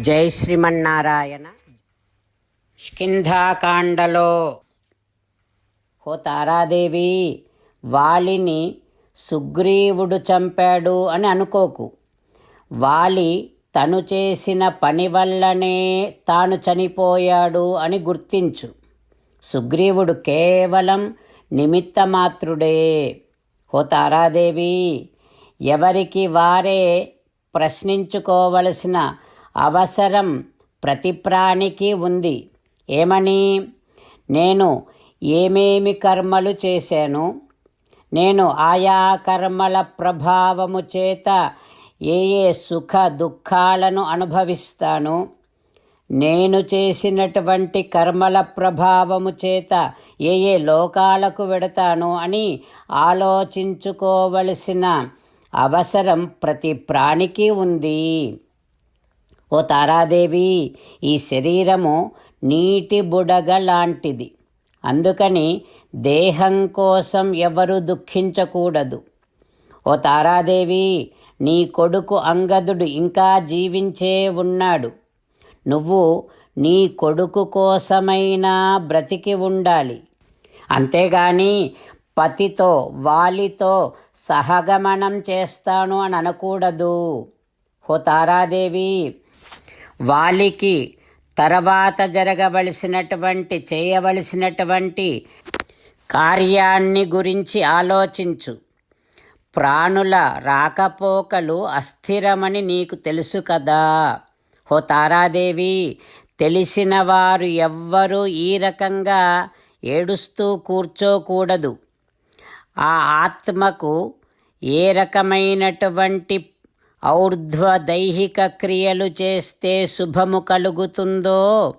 జై శ్రీమన్నారాయణ. స్కింధాకాండలో హో తారాదేవి వాలిని సుగ్రీవుడు చంపాడు అని అనుకోకు. వాలి తను చేసిన పని వల్లనే తాను చనిపోయాడు అని గుర్తించు. సుగ్రీవుడు కేవలం నిమిత్తమాత్రుడే. హో తారాదేవి ఎవరికి వారే ప్రశ్నించుకోవలసిన అవసరం ప్రతి ప్రాణికి ఉంది. ఏమని? నేను ఏమేమి కర్మలు చేశాను? నేను ఆయా కర్మల ప్రభావము చేత ఏ ఏ సుఖ దుఃఖాలను అనుభవిస్తాను? నేను చేసినటువంటి కర్మల ప్రభావము చేత ఏ ఏ లోకాలకు వెడతాను అని ఆలోచించుకోవలసిన అవసరం ప్రతి ప్రాణికి ఉంది. ఓ తారాదేవి ఈ శరీరము నీటి బుడగ లాంటిది అందుకని దేహం కోసం ఎవరు దుఃఖించకూడదు. ఓ తారాదేవి నీ కొడుకు అంగదుడు ఇంకా జీవించే ఉన్నాడు. నువ్వు నీ కొడుకు కోసమైనా బ్రతికి ఉండాలి. అంతేగాని పతితో వాలితో సహగమనం చేస్తాను అని అనకూడదు హో తారాదేవి వాలికి తర్వాత జరగవలసినటువంటి చేయవలసినటువంటి కార్యాన్ని గురించి ఆలోచించు. ప్రాణుల రాకపోకలు అస్థిరమని నీకు తెలుసు కదా. హో తారాదేవి తెలిసిన వారు ఎవ్వరూ ఈ రకంగా ఏడుస్తూ కూర్చోకూడదు. ఆ ఆత్మకు ఏ రకమైనటువంటి ఔర్ధ్వ దైహిక క్రియలు చేస్తే శుభము కలుగుతుందో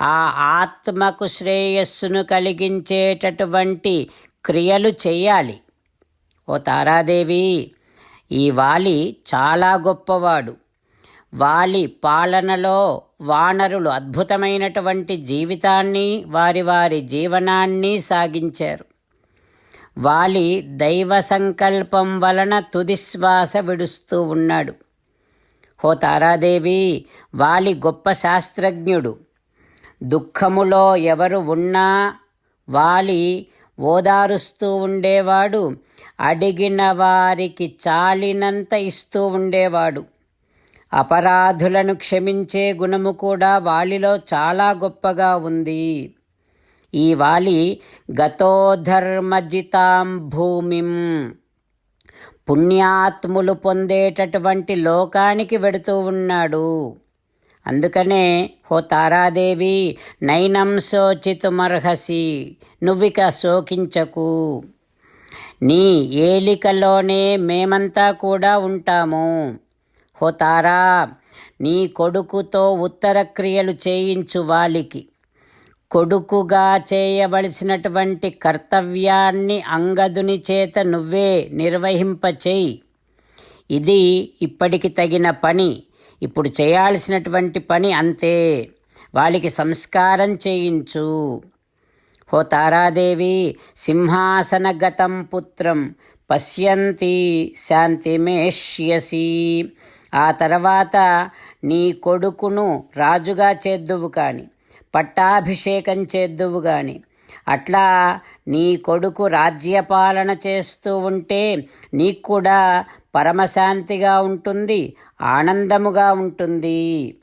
ఆ ఆత్మకు శ్రేయస్సును కలిగించేటటువంటి క్రియలు చేయాలి. ఓ తారాదేవి ఈ వాలి చాలా గొప్పవాడు. వాలి పాలనలో వానరులు అద్భుతమైనటువంటి జీవితాన్ని వారి వారి జీవనాన్ని సాగించారు. వాలి దైవ సంకల్పం వలన తుదిశ్వాస విడుస్తూ ఉన్నాడు. హో తారాదేవి వాలి గొప్ప శాస్త్రజ్ఞుడు. దుఃఖములో ఎవరు ఉన్నా వాలి ఓదారుస్తూ ఉండేవాడు అడిగిన వారికి చాలినంత ఇస్తూ ఉండేవాడు. అపరాధులను క్షమించే గుణము కూడా వాలిలో చాలా గొప్పగా ఉంది. ఈ వాలి గతోధర్మజితాం భూమిం. పుణ్యాత్ములు పొందేటటువంటి లోకానికి వెడుతూ ఉన్నాడు. అందుకనే హో తారాదేవి నైనం శోచితుమర్హసి నువ్విక శోకించకు. నీ ఏలికలోనే మేమంతా కూడా ఉంటాము. హో తారా నీ కొడుకుతో ఉత్తర క్రియలు చేయించు వాలికి. కొడుకుగా చేయవలసినటువంటి కర్తవ్యాన్ని అంగదుని చేత నువ్వే నిర్వహింపచేయి. ఇది ఇప్పటికి తగిన పని. ఇప్పుడు చేయాల్సినటువంటి పని అంతే. వాళ్ళకి సంస్కారం చేయించు. హో తారాదేవి సింహాసనగతం పుత్రం పశ్యంతి శాంతిమేష్యసి ఆ తర్వాత నీ కొడుకును రాజుగా చేద్దువు కానీ పట్టాభిషేకం చేద్దువు గాని. అట్లా నీ కొడుకు రాజ్యపాలన చేస్తూ ఉంటే నీకు కూడా పరమశాంతిగా ఉంటుంది ఆనందముగా ఉంటుంది.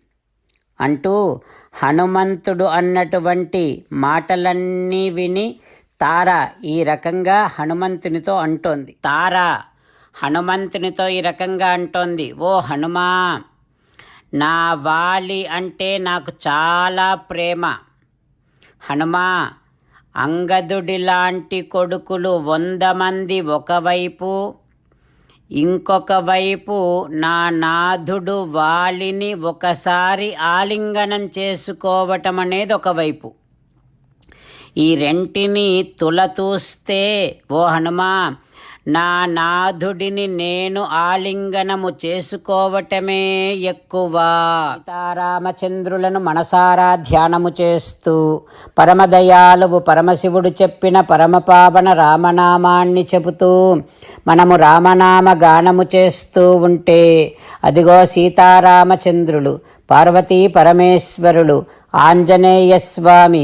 అంటూ హనుమంతుడు అన్నటువంటి మాటలన్నీ విని తార ఈ రకంగా హనుమంతునితో అంటోంది. తార హనుమంతునితో ఈ రకంగా అంటోంది. ఓ హనుమా నా వాలి అంటే నాకు చాలా ప్రేమ. హనుమా అంగదుడి లాంటి కొడుకులు వంద మంది ఒకవైపు ఇంకొక వైపు నా నాథుడు వాలిని ఒకసారి ఆలింగనం చేసుకోవటం అనేది ఒకవైపు ఈ రెంటిని తులతూస్తే ఓ హనుమా నా నాథుడిని నేను ఆలింగనము చేసుకోవటమే ఎక్కువ. సీతారామచంద్రులను మనసారా ధ్యానము చేస్తూ పరమదయాలువు పరమశివుడు చెప్పిన పరమపావన రామనామాన్ని చెబుతూ మనము రామనామ గానము చేస్తూ ఉంటే అదిగో సీతారామచంద్రులు పార్వతీ పరమేశ్వరులు ఆంజనేయ స్వామి